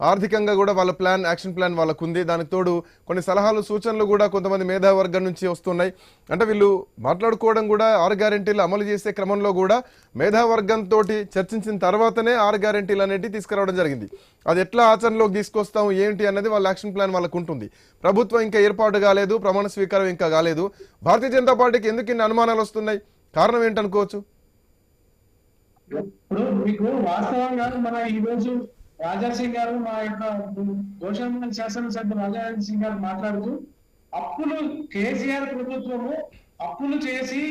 ఆర్థికంగా కూడా వాళ్ళ ప్లాన్ యాక్షన్ ప్లాన్ వాళ్ళకు ఉంది దానికి తోడు కొన్ని సలహాలు సూచనలు కూడా కొంతమంది మేధావర్గం నుంచి వస్తున్నాయి. అంటే వీళ్ళు మాట్లాడుకోవడం కూడా ఆరు గ్యారెంటీలు అమలు చేసే క్రమంలో కూడా మేధావర్గంతో చర్చించిన తర్వాతనే ఆరు గ్యారెంటీలు అనేటివి తీసుకురావడం జరిగింది. అది ఎట్లా ఆచరణలోకి తీసుకొస్తాం ఏంటి అనేది వాళ్ళ యాక్షన్ ప్లాన్ వాళ్ళకు ఉంటుంది ప్రభుత్వం ఇంకా ఏర్పాటు కాలేదు ప్రమాణ స్వీకారం ఇంకా కాలేదు. భారతీయ జనతా పార్టీకి ఎందుకు ఇన్ని అనుమానాలు వస్తున్నాయి? కారణం ఏంటనుకోవచ్చు? ఇప్పుడు మీకు వాస్తవంగా మన ఈ రోజు రాజా సింగ్ గారు మా యొక్క గోషామల్ శాసనసభ్యులు రాజా సింగ్ గారు మాట్లాడుతూ అప్పులు కేసీఆర్ ప్రభుత్వము అప్పులు చేసి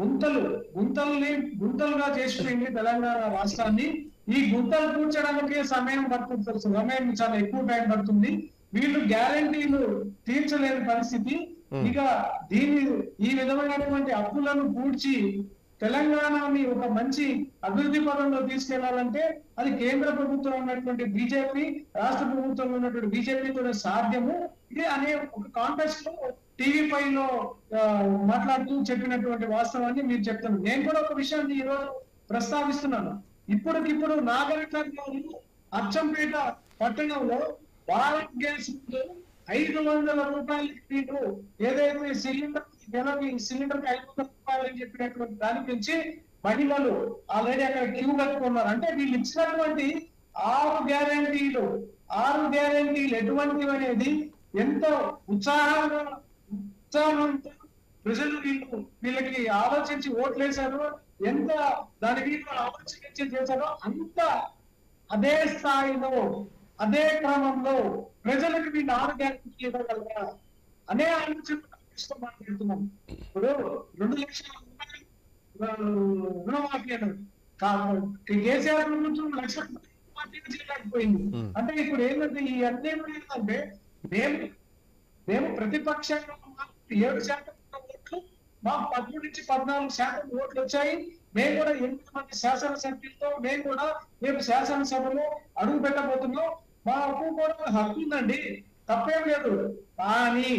గుంతలు గుంతల్ని గుంతలుగా చేసిపోయింది తెలంగాణ రాష్ట్రాన్ని. ఈ గుంతలు పూడ్చడానికి సమయం పడుతుంది సమయం చాలా ఎక్కువ టైం పడుతుంది. వీళ్ళు గ్యారంటీలు తీర్చలేని పరిస్థితి. ఇక దీని ఈ విధమైనటువంటి అప్పులను పూడ్చి తెలంగాణని ఒక మంచి అభివృద్ధి పదంలో తీసుకెళ్ళాలంటే అది కేంద్ర ప్రభుత్వం ఉన్నటువంటి బీజేపీ రాష్ట్ర ప్రభుత్వంలో ఉన్నటువంటి బీజేపీతో సాధ్యము. ఇది అనే ఒక కాంటెక్స్ట్లో టీవీ పై లో మాట్లాడుతూ చెప్పినటువంటి వాస్తవాన్ని మీరు చెప్తున్నారు నేను కూడా ఒక విషయాన్ని ఈరోజు ప్రస్తావిస్తున్నాను. ఇప్పటికిప్పుడు నాగరికర్ణంలో అచ్చంపేట పట్టణంలో భారత్ గ్యాస్ ముందు ఐదు వందల రూపాయలకి మీకు ఏదైతే సిలిండర్ నెలకి సిలిండర్ ఐదు అని చెప్పినటువంటి దాని గురించి మహిళలు ఆల్రెడీ అక్కడ క్యూ కట్టుకున్నారు. అంటే వీళ్ళు ఇచ్చినటువంటి ఆరు గ్యారంటీలు ఆరు గ్యారంటీలు ఎటువంటివి అనేది ఎంతో ఉత్సాహంగా ఉత్సాహంతో ప్రజలు వీళ్ళు వీళ్ళకి ఆలోచించి ఓట్లేశారు ఎంత దాని మీద ఆలోచించి చేశారో అంత అదే స్థాయిలో అదే క్రమంలో ప్రజలకు వీళ్ళు ఆరు గ్యారెంటీ ఇవ్వగలరా అనే ఆలోచన మాట్లాడుతున్నాం. ఇప్పుడు రెండు లక్షల రుణమాఫీ కేసీఆర్ ప్రభుత్వం లక్ష చేయలేకపోయింది. అంటే ఇప్పుడు ఏంటంటే ఈ అన్నీ ఏంటంటే మేము మేము ప్రతిపక్షంగా. ఏడు శాతం ఓట్లు మాకు పదమూడు నుంచి పద్నాలుగు శాతం ఓట్లు వచ్చాయి. మేము కూడా ఎనిమిది మంది శాసనసభ్యులతో మేము కూడా మేము శాసనసభలో అడుగు పెట్టబోతున్నాం. మా హక్కు కూడా హక్కు ఉందండి. తప్పేం లేదు. కానీ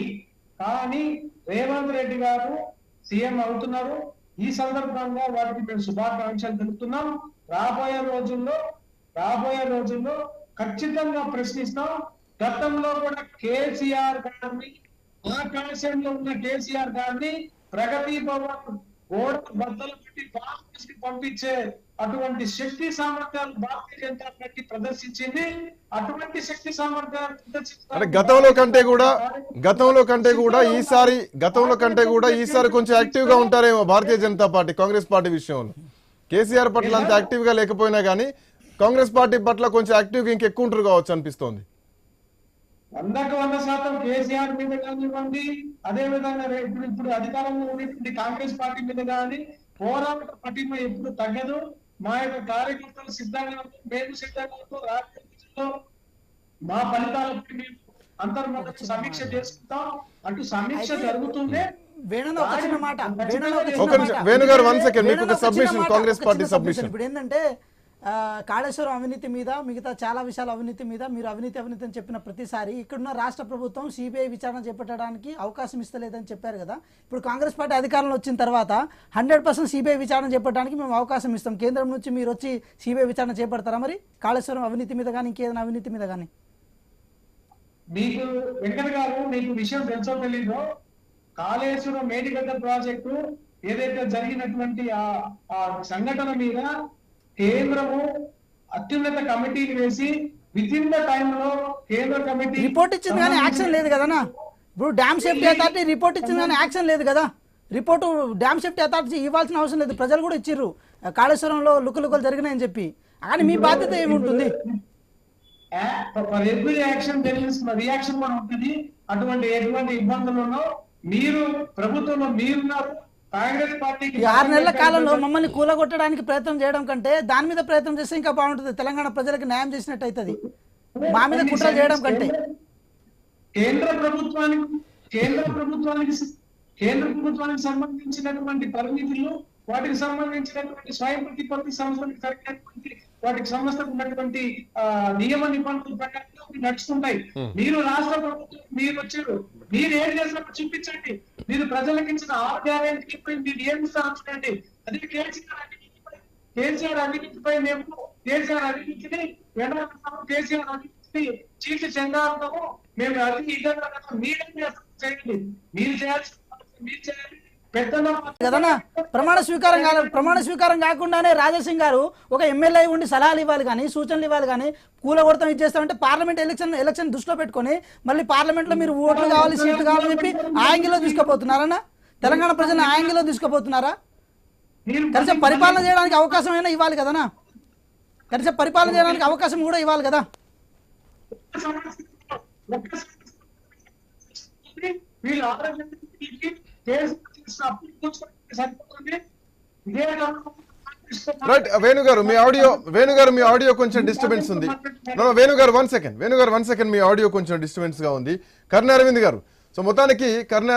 కానీ రేవంత్ రెడ్డి గారు సీఎం అవుతున్నారు. ఈ సందర్భంగా వారికి మేము శుభాకాంక్షలు తెలుపుతున్నాం. రాబోయే రోజుల్లో రాబోయే రోజుల్లో ఖచ్చితంగా ప్రశ్నిస్తాం. గతంలో కూడా కేసీఆర్ గారిని ఆకాశంలో ఉన్న కేసీఆర్ గారిని ప్రగతి భవన్ గోడ బద్దలు పెట్టి బాంబుకి పంపించే అటువంటి శక్తి సామర్థ్యాలు భారతీయ జనతా పార్టీ ప్రదర్శించింది? అటువంటి శక్తి సామర్థ్యాలు అంటే గతంలో కంటే కూడా గతంలో కంటే కూడా ఈసారి గతంలో కంటే కూడా ఈసారి కొంచెం యాక్టివ్గా ఉంటారేమో భారతీయ జనతా పార్టీ కాంగ్రెస్ పార్టీ విషయంలో. కేసీఆర్ పట్ల అంత యాక్టివ్గా లేకపోయినా కానీ కాంగ్రెస్ పార్టీ పట్ల కొంచెం యాక్టివ్గా ఇంకెక్కువ ఉంటారు కావచ్చు అనిపిస్తోంది. వందకు వంద శాతం కేసీఆర్ మీద కానివ్వండి అదే విధంగా రే- ఇప్పుడు ఇప్పుడు అధికారంలో ఉన్నటువంటి కాంగ్రెస్ పార్టీ మీద కానీ పోరాట పటిమ ఎప్పుడు తగ్గదు. మా యొక్క కార్యకర్తలు సిద్ధంగా మేము సిద్ధంగా మా ఫలితాలపై మేము అంతర్గత సమీక్ష చేసుకుంటాం. అటు సమీక్ష జరుగుతుందే. వేణున ఒక చిన్న మాట వేణున ఒక ఒక చిన్న నిమిషం, మాట. వేణు గారు, one second, మీకు మాట, కాంగ్రెస్ పార్టీ submission. ఇప్పుడు ఏంటంటే కాళేశ్వరం అవినీతి మీద మిగతా చాలా విషయాల అవినీతి మీద మీరు అవినీతి అవినీతి అని చెప్పిన ప్రతిసారి ఇక్కడున్న రాష్ట్ర ప్రభుత్వం సిబిఐ విచారణ చేపట్టడానికి అవకాశం ఇస్తలేదని చెప్పారు కదా. ఇప్పుడు కాంగ్రెస్ పార్టీ అధికారంలో వచ్చిన తర్వాత హండ్రెడ్ పర్సెంట్ సిబిఐ విచారణ చేపట్టడానికి మేము అవకాశం ఇస్తాం. కేంద్రం నుంచి మీరు వచ్చి సిబిఐ విచారణ చేపడతారా మరి? కాళేశ్వరం అవినీతి మీద కానీ ఇంకేదైనా అవినీతి మీద కానీ మీకు వెంకట గారు మీకు విషయం తెలుసో తెలీదో కాళేశ్వరం మేడిగడ్డ ప్రాజెక్టు ఏదైతే జరిగినటువంటి ఆ సంఘటన మీద కేంద్రము అత్యున్నత కమిటీని వేసి విత్ ఇన్ ద టైంలో కేంద్ర కమిటీ రిపోర్ట్ ఇచ్చింది కానీ యాక్షన్ లేదు కదనా? ఇప్పుడు డ్యామ్ సేఫ్టీ అథారిటీ రిపోర్ట్ ఇచ్చింది కానీ యాక్షన్ లేదు కదా? రిపోర్టు డ్యామ్ సేఫ్టీ అథారిటీ ఇవ్వాల్సిన అవసరం లేదు. ప్రజలు కూడా ఇచ్చిర్రు. కాళేశ్వరంలో లుకలుకలు జరిగినాయని చెప్పి. కానీ మీ బాధ్యత ఏముంటుంది? ఎవ్రీ యాక్షన్ తెలిసిన రియాక్షన్ కూడా ఉంటుంది. అటువంటి ఎటువంటి ఇబ్బందులు మీరు ప్రభుత్వంలో మీరున్నారు. ఈ ఆరు నెలల కాలంలో మమ్మల్ని కూలగొట్టడానికి ప్రయత్నం చేయడం కంటే దాని మీద ప్రయత్నం చేస్తే ఇంకా బాగుంటుంది. తెలంగాణ ప్రజలకు న్యాయం చేసినట్టు అవుతుంది. మా మీద కుట్ర చేయడం కంటే. కేంద్ర ప్రభుత్వానికి కేంద్ర ప్రభుత్వానికి కేంద్ర ప్రభుత్వానికి సంబంధించినటువంటి పరిమితులు వాటికి సంబంధించినటువంటి స్వయం ప్రతిపత్తి సంస్థలకు జరిగినటువంటి వాటికి సంస్థకు ఉన్నటువంటి ఆ, నియమ నిబంధనల ప్రకారం నడుస్తుంటాయి. మీరు రాష్ట్ర ప్రభుత్వం మీరు వచ్చారు. మీరు ఏం చేసినప్పుడు చూపించండి. మీరు ప్రజలకు ఇచ్చిన ఆరు గ్యారెంటీపై మీరు ఏం ఇస్తారో అదే కేసీఆర్ అవినీతిపై కేసీఆర్ అవినీతిపై మేము కేసీఆర్ అవినీతిని ఎండగడతాము కేసీఆర్ అవినీతిని చీటి చెందాలము మేము అది ఇదే మీరేం చేస్తారు చేయండి. మీరు చేయాల్సిన మీరు చేయాలి. కదన్నా ప్రమాణ స్వీకారం కాదు ప్రమాణ స్వీకారం కాకుండానే రాజాసింగ్ గారు ఒక ఎమ్మెల్యే ఉండి సలహాలు ఇవ్వాలి కానీ సూచనలు ఇవ్వాలి కానీ కూలగొడతాం ఇది చేస్తామంటే పార్లమెంట్ ఎలక్షన్ ఎలక్షన్ దృష్టిలో పెట్టుకొని మళ్ళీ పార్లమెంట్లో మీరు ఓట్లు కావాలి సీట్లు కావాలని చెప్పి ఆ యాంగిల్లో తీసుకుపోతున్నారన్నా? తెలంగాణ ప్రజలను ఆ యాంగిల్లో తీసుకుపోతున్నారా? కనీసం పరిపాలన చేయడానికి అవకాశం అయినా ఇవ్వాలి కదనా కనీసం పరిపాలన చేయడానికి అవకాశం కూడా ఇవ్వాలి కదా? వీళ్ళు రైట్ వేణు గారు మీ ఆడియో వేణు గారు మీ ఆడియో కొంచెం డిస్టర్బెన్స్ ఉంది. No, no, వేణు గారు వన్ సెకండ్ వేణు గారు వన్ సెకండ్ మీ ఆడియో కొంచెం డిస్టర్బెన్స్గా ఉంది. కర్ణ అరవింద్ గారు. సో మొత్తానికి కర్ణ